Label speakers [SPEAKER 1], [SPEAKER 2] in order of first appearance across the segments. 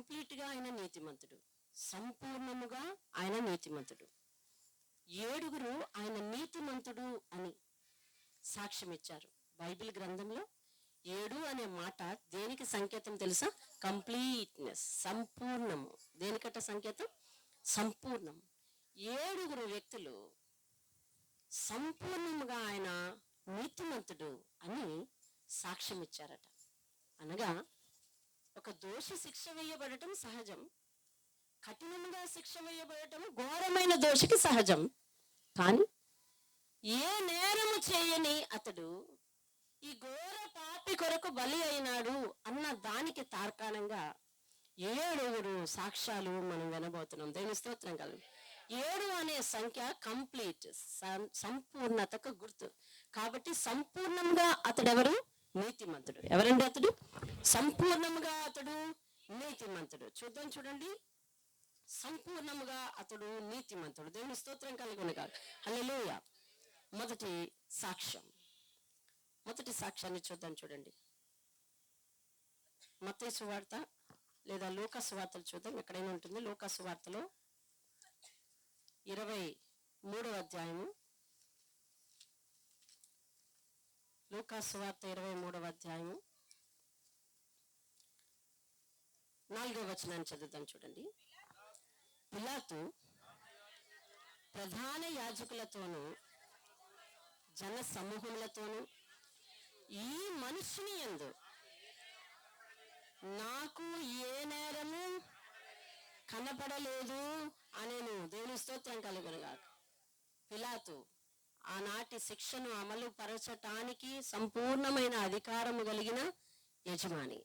[SPEAKER 1] కంప్లీట్గా ఆయన నీతిమంతుడు. సంపూర్ణముగా ఆయన నీతిమంతుడు. ఏడుగురు ఆయన నీతిమంతుడు అని సాక్ష్యం ఇచ్చారు బైబిల్ గ్రంథంలో ఏడు అనే మాట దేనికి సంకేతం తెలుసా? కంప్లీట్నెస్ సంపూర్ణము. దేనికట సంకేతం? సంపూర్ణం ఏడుగురు వ్యక్తులు సంపూర్ణముగా ఆయన నీతిమంతుడు అని సాక్ష్యం ఇచ్చారట అనగా ఒక దోషి శిక్ష వేయబడటం సహజం. కఠినంగా శిక్ష వేయబడటం ఘోరమైన దోషికి సహజం. కానీ ఏ నేరము చేయని అతడు ఈ ఘోర పాపి కొరకు బలి అయినాడు అన్న దానికి తార్కాణంగా ఏడుగురు సాక్ష్యాలు మనం వినబోతున్నాం. దేని స్తోత్రం కలు ఏడు అనే సంఖ్య కంప్లీట్ సంపూర్ణతకు గుర్తు. కాబట్టి సంపూర్ణంగా అతడెవరు? నీతిమంతుడు. ఎవరండి అతడు? సంపూర్ణముగా అతడు నీతిమంతుడు. చూద్దాం చూడండి. సంపూర్ణముగా అతడు నీతిమంతుడు. దేవుని స్తోత్రం కలిగిన కాదు అల్లెలోయ మొదటి సాక్ష్యం. మొదటి సాక్ష్యాన్ని చూద్దాం చూడండి. మతేసు వార్త లేదా లోకసు వార్తలు చూద్దాం. ఎక్కడైనా ఉంటుంది. లోకసు వార్తలో ఇరవై మూడవ అధ్యాయము లూకాసువార్త ఇరవై మూడవ అధ్యాయము. నాలుగవ వచనాన్ని చదువుతాం చూడండి. పిలాతు ప్రధాన యాజకులతోనూ జన సమూహములతోనూ ఈ మనుషుని యందు నాకు ఏ నేరము కనపడలేదు అనేను. దేవుని స్తోత్రం కలుగునుగా పిలాతు ఆనాటి శిక్షను అమలు పరచటానికి సంపూర్ణమైన అధికారము కలిగిన యజమాని.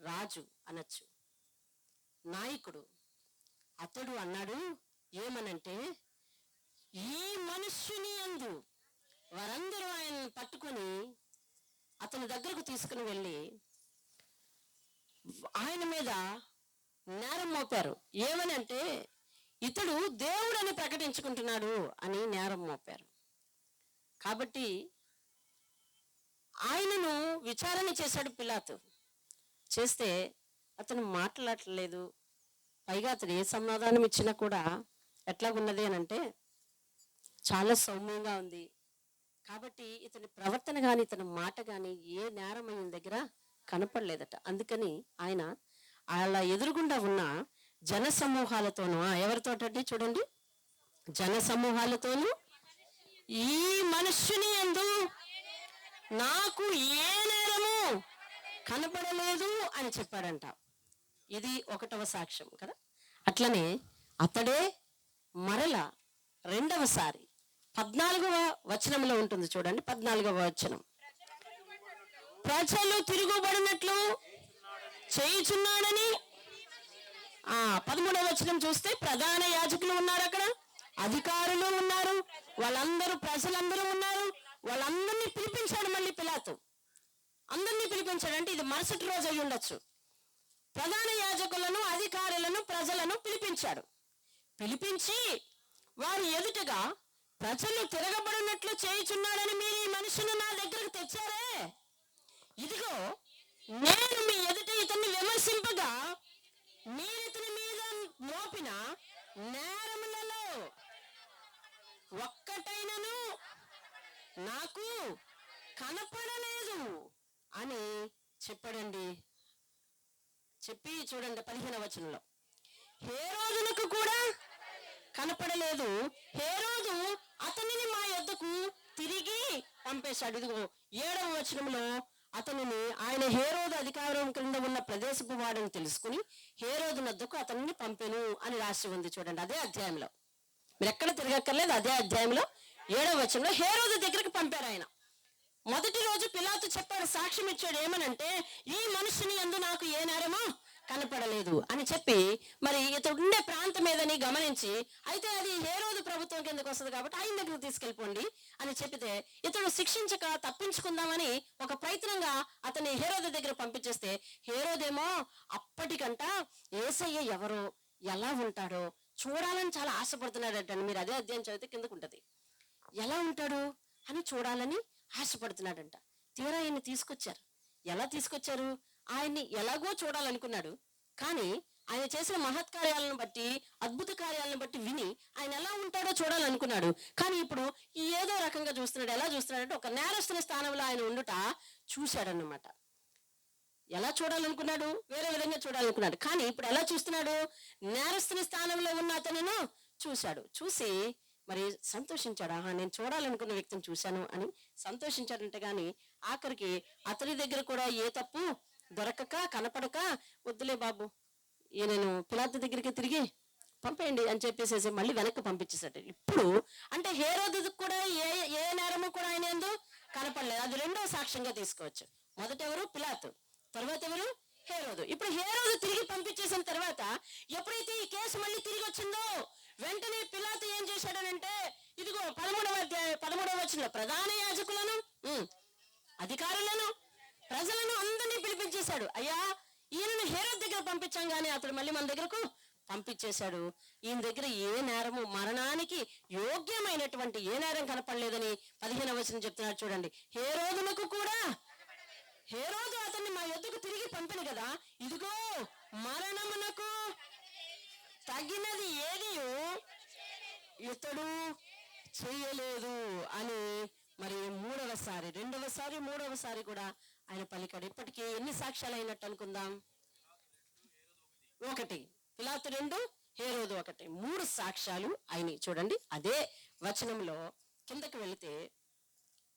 [SPEAKER 1] రాజు అనొచ్చు. నాయకుడు. అతడు అన్నాడు ఏమనంటే ఈ మనుష్యుని అందు వారందరూ ఆయన్ని పట్టుకొని అతని దగ్గరకు తీసుకుని వెళ్ళి ఆయన మీద నేరం మోపారు. ఏమనంటే ఇతడు దేవుడని ప్రకటించుకుంటున్నాడు అని నేరం మోపారు. కాబట్టి ఆయనను విచారణ చేశాడు పిలాతు. చేస్తే అతను మాట్లాడలేదు. పైగా అతను ఏ సమాధానం ఇచ్చినా కూడా ఎట్లాగున్నది అని అంటే చాలా సౌమ్యంగా ఉంది. కాబట్టి ఇతని ప్రవర్తన కానీ ఇతని మాట కానీ ఏ నేరం అయిన దగ్గర కనపడలేదట. అందుకని ఆయన అలా ఎదురుగుండా ఉన్న జన సమూహాలతోనూ ఎవరితోటండి చూడండి? జన సమూహాలతోనూ ఈ మనుష్యుని ఎందు నాకు ఏ నేరము కనపడలేదు అని చెప్పాడంట. ఇది ఒకటవ సాక్ష్యం కదా? అట్లనే అతడే మరల రెండవసారి పద్నాలుగవ వచనంలో ఉంటుంది చూడండి పద్నాలుగవ వచనం. ప్రజలు తిరుగుబడినట్లు చేయుచున్నాడని ఆ పదమూడవ వచనం చూస్తే ప్రధాన యాజకులు ఉన్నారు అక్కడ. అధికారులు ఉన్నారు వాళ్ళందరూ ప్రజలందరూ ఉన్నారు వాళ్ళందరినీ పిలిపించాడు మళ్ళీ పిలాతు. అందరినీ పిలిపించాడు. అంటే ఇది మరుసటి రోజు అయి ఉండొచ్చు. ప్రధాన యాజకులను అధికారులను ప్రజలను పిలిపించాడు. పిలిపించి వారి ఎదుటగా ప్రజలు తిరగబడినట్లు చేయుచున్నాడని మీరు ఈ మనిషిని నా దగ్గరకు తెచ్చారే? ఇదిగో నేను మీ ఎదుట ఇతన్ని విమర్శింపగా మీరు ఇతని మీద మోపిన నేరములలో ఒక్కటైనను నాకు కనపడలేదు అని చెప్పడండి. చెప్పి చూడండి పదిహేను వచనంలో. ఏ రోజునకు కూడా కనపడలేదు. ఏ రోజు అతనిని మా యొద్దకు తిరిగి పంపేశాడు. ఇదిగో ఏడవ వచనంలో అతనిని ఆయన హేరోదు అధికారం క్రింద ఉన్న ప్రదేశపు వాడని తెలుసుకుని హేరోదు నద్దకు అతనిని పంపెను అని రాసి ఉంది చూడండి. అదే అధ్యాయంలో. మీరు ఎక్కడ తిరగక్కర్లేదు అదే అధ్యాయంలో ఏడవ వచనంలో హేరోదు దగ్గరికి పంపారు ఆయన. మొదటి రోజు పిలాతు చెప్పాడు సాక్ష్యం ఇచ్చాడు ఏమనంటే ఈ మనుషుని ఎందు నాకు ఏ నేరమో కనపడలేదు అని చెప్పి మరి ఇతడు ఉండే ప్రాంతం ఏదని గమనించి అయితే అది ఏ రోజు ప్రభుత్వం కిందకు వస్తుంది కాబట్టి ఆయన దగ్గరకు తీసుకెళ్ళిపోండి అని చెప్పితే ఇతడు శిక్షించక తప్పించుకుందామని ఒక ప్రయత్నంగా అతని హేరోదు దగ్గర పంపించేస్తే హేరోదేమో అప్పటికంట ఏసయ్య ఎవరో ఎలా ఉంటాడో చూడాలని చాలా ఆశపడుతున్నాడట మీరు అదే అధ్యాయం చదివితే కిందకు ఉంటుంది. ఎలా ఉంటాడు? అని చూడాలని ఆశపడుతున్నాడంట. తీరా ఆయన్ని తీసుకొచ్చారు. ఎలా తీసుకొచ్చారు? ఆయన్ని ఎలాగో చూడాలనుకున్నాడు. కానీ ఆయన చేసిన మహత్కార్యాలను బట్టి అద్భుత కార్యాలను బట్టి విని ఆయన ఎలా ఉంటాడో చూడాలనుకున్నాడు. కానీ ఇప్పుడు ఏదో రకంగా చూస్తున్నాడు. ఎలా చూస్తున్నాడంటే ఒక నేరస్తుల స్థానంలో ఆయన ఉండుట చూశాడన్నమాట. ఎలా చూడాలనుకున్నాడు? వేరే విధంగా చూడాలనుకున్నాడు. కానీ ఇప్పుడు ఎలా చూస్తున్నాడు? నేరస్తుని స్థానంలో ఉన్న అతనిను చూశాడు. చూసి మరి సంతోషించాడు. ఆహా నేను చూడాలనుకున్న వ్యక్తిని చూశాను అని సంతోషించాడంటే కానీ ఆఖరికి అతని దగ్గర కూడా ఏ తప్పు దొరకక కనపడక వద్దులే బాబు ఈయనను పిలాత దగ్గరికి తిరిగి పంపేయండి అని చెప్పేసేసి మళ్ళీ వెనక్కి పంపించేసాడు ఇప్పుడు అంటే హేరోదు కూడా ఏ ఏ నేరము కూడా ఆయన ఎందు కనపడలేదు. అది రెండో సాక్ష్యంగా తీసుకోవచ్చు. మొదట ఎవరు పిలాత్. తర్వాత ఎవరు? హేరోదు. ఇప్పుడు హేరోదు తిరిగి పంపించేసిన తర్వాత ఎప్పుడైతే ఈ కేసు మళ్ళీ తిరిగి వచ్చిందో వెంటనే పిలాతు ఏం చేశాడనంటే ఇదిగో పదమూడవ అధ్యాయ పదమూడవ వచ్చిన ప్రధాన యాజకులను ఉమ్, అధికారులను ప్రజలను అందరినీ పిలిపించేశాడు. అయ్యా ఈయనను హేరోద్ దగ్గర పంపించాం కానీ అతడు మళ్ళీ మన దగ్గరకు పంపించేశాడు. ఈయన దగ్గర ఏ నేరము మరణానికి యోగ్యమైనటువంటి ఏ నేరం కనపడలేదని పదిహేనవ వచనం చెప్తున్నాడు చూడండి. హేరోదులకు కూడా హేరోదు అతన్ని మా యొద్దకు తిరిగి పంపిన కదా ఇదిగో మరణమునకు తగినది ఏది ఇతడు చేయలేదు అని మరి మూడవసారి రెండవసారి మూడవసారి కూడా ఆయన పలికాడు. ఇప్పటికీ ఎన్ని సాక్ష్యాలు అయినట్టు అనుకుందాం? ఒకటి పిలాతు రెండు హేరోదు ఒకటి. మూడు సాక్ష్యాలు అయినాయి. చూడండి అదే వచనంలో కిందకి వెళితే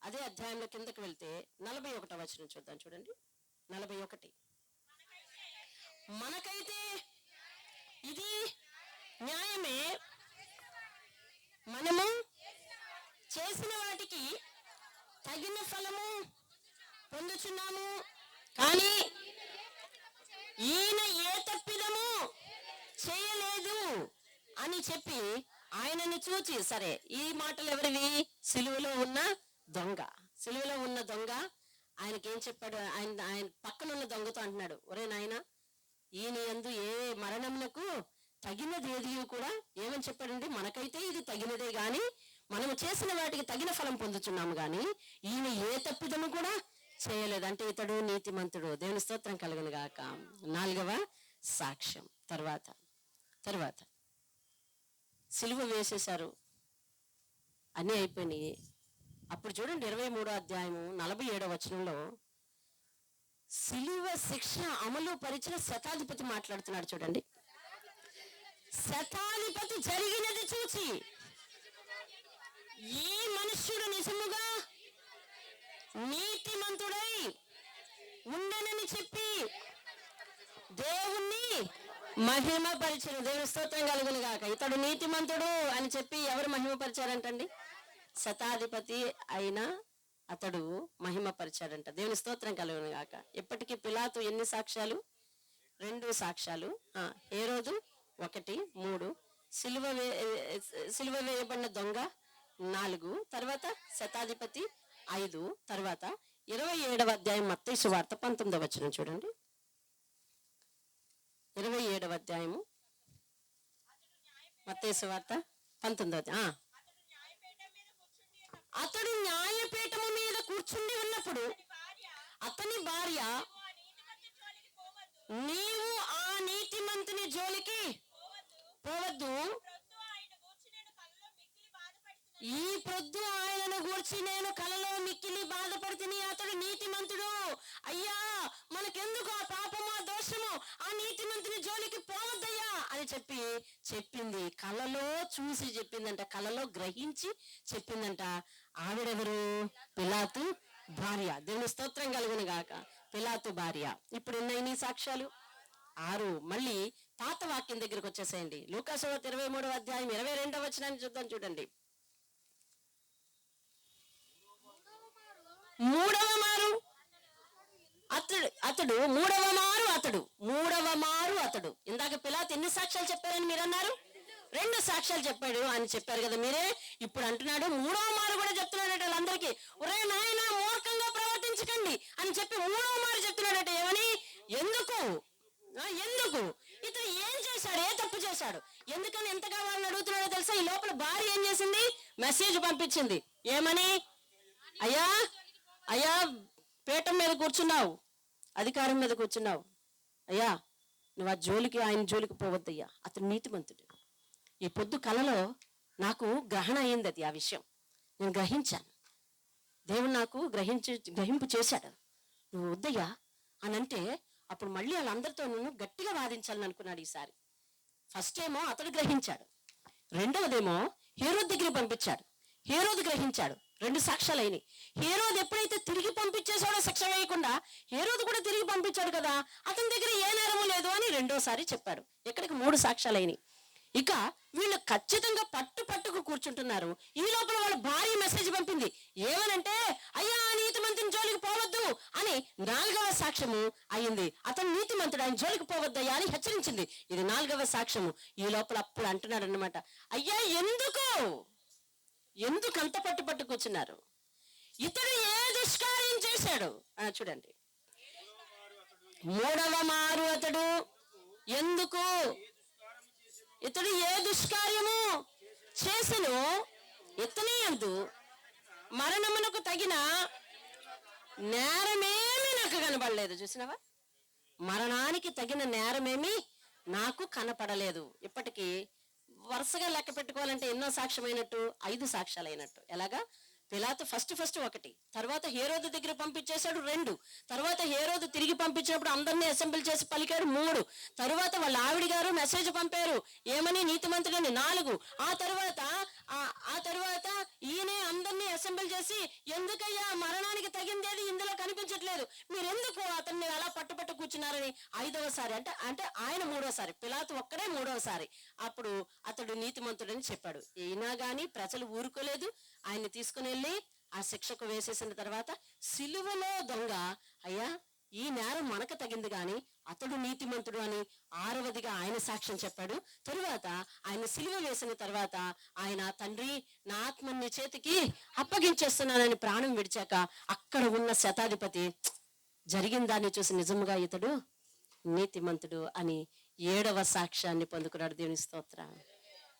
[SPEAKER 1] అదే అధ్యాయంలో కిందకి వెళ్తే నలభై వచనం చూద్దాం చూడండి. నలభై ఒకటి. మనకైతే ఇది న్యాయమే. మనము చేసిన వాటికి తగిన ఫలము పొందుచున్నాము. కానీ ఈయన ఏ తప్పిదము చేయలేదు అని చెప్పి ఆయనని చూచి సరే ఈ మాటలు ఎవరివి? సిలువలో ఉన్న దొంగ. సిలువలో ఉన్న దొంగ ఆయనకి ఏం చెప్పాడు? ఆయన ఆయన పక్కన ఉన్న దొంగతో అంటున్నాడు. ఒరే నాయన ఈయన యందు ఏ మరణమునకు తగినది ఏది కూడా ఏమని చెప్పాడండి మనకైతే ఇది తగినదే కానీ మనము చేసిన వాటికి తగిన ఫలం పొందుతున్నాము కానీ ఈయన ఏ తప్పిదము కూడా చేయలేదు. అంటే ఇతడు నీతిమంతుడు. దేవుని స్తోత్రం కలుగును గాక. నాలుగవ సాక్ష్యం. తర్వాత తర్వాత. సిలువ వేసేశారు. అన్నీ అయిపోయినాయి. అప్పుడు చూడండి ఇరవై మూడో అధ్యాయము నలభై ఏడో వచనంలో సిలువ శిక్ష అమలు పరిచిన శతాధిపతి మాట్లాడుతున్నాడు చూడండి. శతాధిపతి జరిగినది చూచి ఈ మనుష్యుడు నిజముగా నీతిమంతుడై ఉండనని చెప్పి దేవుణ్ణి మహిమపరిచిన దేవుని స్తోత్రం కలుగును గాక. ఇతడు నీతిమంతుడు అని చెప్పి ఎవరు మహిమపరిచారంటండి? శతాధిపతి అయిన అతడు మహిమపరిచాడంట. దేవుని స్తోత్రం కలుగును గాక. ఇప్పటికీ పిలాతు ఎన్ని సాక్ష్యాలు? రెండు సాక్ష్యాలు. ఏ రోజు ఒకటి మూడు. సిలువ వే సిలువ వేయబడిన దొంగ నాలుగు. తర్వాత శతాధిపతి ఐదు. తర్వాత ఇరవై ఏడవ అధ్యాయం మత్తయి సువార్త పంతొమ్మిదవ వచ్చిన చూడండి. ఇరవై ఏడవ అధ్యాయము మత్తయి సువార్త పంతొమ్మిదవ అతడు న్యాయపీఠము మీద కూర్చుండి ఉన్నప్పుడు అతని భార్య నీవు ఆ నీతిమంతుని జోలికి పోవద్దు. ఈ ప్రొద్దు ఆయనను గూర్చి నేను కలలో మిక్కిలి బాధపడుతుని అతడు నీతిమంతుడు అయ్యా మనకెందుకు ఆ పాపము ఆ దోషము ఆ నీతిమంతుని జోలికి పోవద్దయ్యా అని చెప్పి చెప్పింది. కలలో చూసి చెప్పిందంట. కలలో గ్రహించి చెప్పిందంట. ఆవిడెవరు? పిలాతు భార్య. దేవుని స్తోత్రం కలుగును గాక. పిలాతు భార్య. ఇప్పుడు ఉన్నాయి నీ సాక్ష్యాలు? ఆరు. మళ్ళీ పాత వాక్యం దగ్గరికి వచ్చేసేయండి. లూకాసువార్త ఇరవై మూడవ అధ్యాయం ఇరవై రెండవ వచనాన్ని చూద్దాం చూడండి. మూడవ మారు అతడు అతడు మూడవ మారు అతడు. మూడవ మారు అతడు. ఇందాక పిలాత్ ఎన్ని సాక్ష్యాలు చెప్పారని మీరు అన్నారు రెండు సాక్ష్యాలు చెప్పాడు అని చెప్పారు కదా మీరే. ఇప్పుడు అంటున్నాడు మూడవ మారు కూడా చెప్తున్నాడట వాళ్ళందరికీ. ఒరే నాయన మూర్ఖంగా ప్రవర్తించకండి అని చెప్పి మూడవ మారు చెప్తున్నాడట ఏమని? ఎందుకు? ఎందుకు? ఇతను ఏం చేశాడు? ఏ తప్పు చేశాడు? ఎందుకని ఎంతగా వాళ్ళని అడుగుతున్నాడో తెలుసా? ఈ లోపల భార్య ఏం చేసింది? మెసేజ్ పంపించింది. ఏమని? అయ్యా అయ్యా పీఠం మీద కూర్చున్నావు అధికారం మీద కూర్చున్నావు. అయ్యా నువ్వు ఆ జోలికి ఆయన జోలికి పోవద్దయ్యా. అతను నీతిమంతుడు. ఈ పొద్దు కలలో నాకు గ్రహణ అయింది అది ఆ విషయం. నేను గ్రహించాను. దేవుడు నాకు గ్రహించి గ్రహింపు చేశాడు. నువ్వు వద్దయ్యా అని అంటే అప్పుడు మళ్ళీ వాళ్ళందరితో నన్ను గట్టిగా వాదించాలని అనుకున్నాడు ఈసారి. ఫస్ట్ ఏమో అతడు గ్రహించాడు. రెండవదేమో హీరో దగ్గర పంపించాడు. హీరోది గ్రహించాడు. రెండు సాక్ష్యాలు అయినాయి. హీరోది ఎప్పుడైతే తిరిగి పంపించేసాడో శిక్ష వేయకుండా హీరోది కూడా తిరిగి పంపించాడు కదా అతని దగ్గర ఏ నేరము లేదు అని రెండోసారి చెప్పాడు ఇక్కడికి మూడు సాక్ష్యాలు అయినాయి. ఇక వీళ్ళు ఖచ్చితంగా పట్టు పట్టుకు కూర్చుంటున్నారు. ఈ లోపల వాళ్ళు భారీ మెసేజ్ పంపింది. ఏమనంటే అయ్యా నీతిమంతుని జోలికి పోవద్దు అని నాలుగవ సాక్ష్యము అయింది. అతను నీతిమంతుడు ఆయన జోలికి పోవద్దయ్యా అని హెచ్చరించింది. ఇది నాలుగవ సాక్ష్యము. ఈ లోపల అప్పుడు అంటున్నాడు అనమాట అయ్యా ఎందుకు? ఎందుకు అంత పట్టు పట్టు కూర్చున్నారు ఇతడు ఏ దుష్కార్యం చేశాడు? ఆ, చూడండి. మూడవ మారు అతడు. ఎందుకు? ఇతడు ఏ దుష్కార్యము చేసెను ఇతని ఎందు మరణమునకు తగిన నేరమేమి నాకు కనబడలేదు. చూసినావా? మరణానికి తగిన నేరమేమి నాకు కనపడలేదు. ఇప్పటికీ వరుసగా లెక్క పెట్టుకోవాలంటే ఎన్నో సాక్ష్యమైనట్టు? ఐదు సాక్ష్యాలైనట్టు. ఎలాగా? పిలాతు ఫస్ట్ ఫస్ట్ ఒకటి. తర్వాత హేరోదు దగ్గర పంపించేశాడు రెండు. తర్వాత హేరోదు తిరిగి పంపించినప్పుడు అందరినీ అసెంబ్లీ చేసి పలికాడు మూడు. తర్వాత వాళ్ళ ఆవిడ గారు మెసేజ్ పంపారు. ఏమని? నీతిమంతుడని నాలుగు. ఆ తర్వాత ఆ- ఆ తర్వాత ఈయనే అందరినీ అసెంబ్లీ చేసి ఎందుకయ్యా మరణానికి తగిందేది ఇందులో కనిపించట్లేదు? మీరెందుకు అతన్ని అలా పట్టుపట్టు కూర్చున్నారని? ఐదవసారి అంటే అంటే ఆయన మూడోసారి పిలాతు ఒక్కడే మూడవసారి అప్పుడు అతడు నీతిమంతుడని చెప్పాడు. అయినా కానీ ప్రజలు ఊరుకోలేదు. ఆయన్ని తీసుకుని వెళ్ళి ఆ శిక్షకు వేసేసిన తర్వాత సిలువలో దొంగ అయ్యా ఈ నేరం మనకు తగింది గాని అతడు నీతిమంతుడు అని ఆరవదిగా ఆయన సాక్ష్యం చెప్పాడు. తరువాత ఆయన సిలువ వేసిన తర్వాత ఆయన తండ్రి నా ఆత్మ నీ చేతికి అప్పగించేస్తున్నానని ప్రాణం విడిచాక అక్కడ ఉన్న శతాధిపతి జరిగిన దాన్ని చూసి నిజముగా ఇతడు నీతిమంతుడు అని ఏడవ సాక్ష్యాన్ని పొందుకున్నాడు దేవుని స్తోత్ర.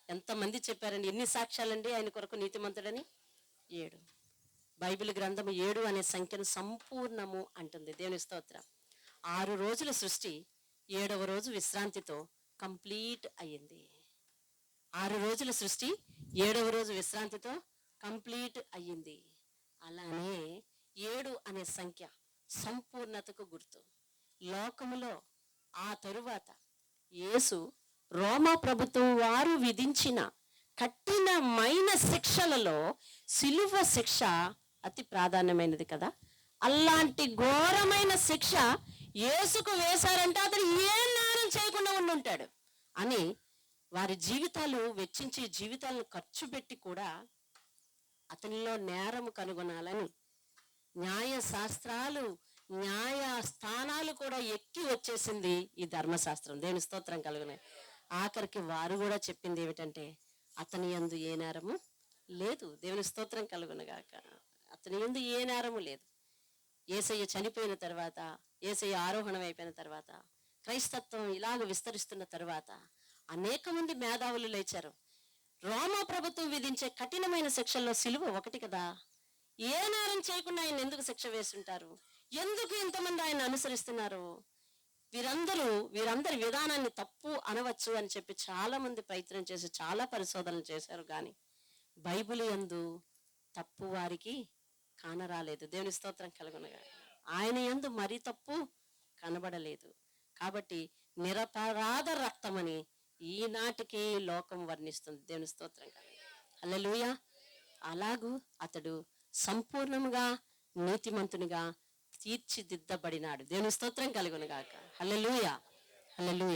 [SPEAKER 1] ఎంతమంది చెప్పారండి? ఎన్ని సాక్ష్యాలండి ఆయన కొరకు నీతిమంతుడని? ఏడు. బైబిల్ గ్రంథము ఏడు అనే సంఖ్యను సంపూర్ణము అంటుంది. దేవుని స్తోత్రం. ఆరు రోజుల సృష్టి ఏడవ రోజు విశ్రాంతితో కంప్లీట్ అయ్యింది. ఆరు రోజుల సృష్టి ఏడవ రోజు విశ్రాంతితో కంప్లీట్ అయ్యింది. అలానే ఏడు అనే సంఖ్య సంపూర్ణతకు గుర్తు. లోకములో ఆ తరువాత యేసు రోమా ప్రభుత్వం వారు విధించిన కఠినమైన శిక్షలలో సిలువ శిక్ష అతి ప్రాధాన్యమైనది కదా. అలాంటి ఘోరమైన శిక్ష యేసుకు వేశారంటే అతను ఏం నేరం చేయకుండా ఉండుంటాడు. అని వారి జీవితాలు వెచ్చించి జీవితాలను ఖర్చు పెట్టి కూడా అతనిలో నేరము కనుగొనాలని న్యాయ శాస్త్రాలు న్యాయ స్థానాలు కూడా ఎక్కి వచ్చేసింది ఈ ధర్మశాస్త్రం. దేవుని స్తోత్రం కలుగునే. ఆఖరికి వారు కూడా చెప్పింది ఏమిటంటే అతని యందు ఏ నేరము లేదు. దేవుని స్తోత్రం కలుగునగాక అతని ఎందు ఏ నేరము లేదు. ఏసయ్య చనిపోయిన తర్వాత ఏసయ్య ఆరోహణం అయిపోయిన తర్వాత క్రైస్తత్వం ఇలాగ విస్తరిస్తున్న తర్వాత అనేక మంది మేధావులు లేచారు. రోమా ప్రభుత్వం విధించే కఠినమైన శిక్షల్లో సిలువ ఒకటి కదా? ఏ నేరం చేయకుండా ఆయన ఎందుకు శిక్ష వేస్తుంటారు? ఎందుకు ఇంతమంది ఆయన అనుసరిస్తున్నారు? వీరందరూ వీరందరి విధానాన్ని తప్పు అనవచ్చు అని చెప్పి చాలా మంది ప్రయత్నం చేసి చాలా పరిశోధనలు చేశారు. కానీ బైబిల్ యందు తప్పు వారికి కానరాలేదు. దేవుని స్తోత్రం కలుగునగా. ఆయన ఎందు మరీ తప్పు కనబడలేదు. కాబట్టి నిరపరాధ రక్తమని ఈనాటికి లోకం వర్ణిస్తుంది. దేవుని స్తోత్రం హల్లెలూయా. అలాగూ అతడు సంపూర్ణముగా నీతిమంతునిగా తీర్చిదిద్దబడినాడు. దేవుని స్తోత్రం కలుగునుగాక. హల్లెలూయా. హల్లెలూయా.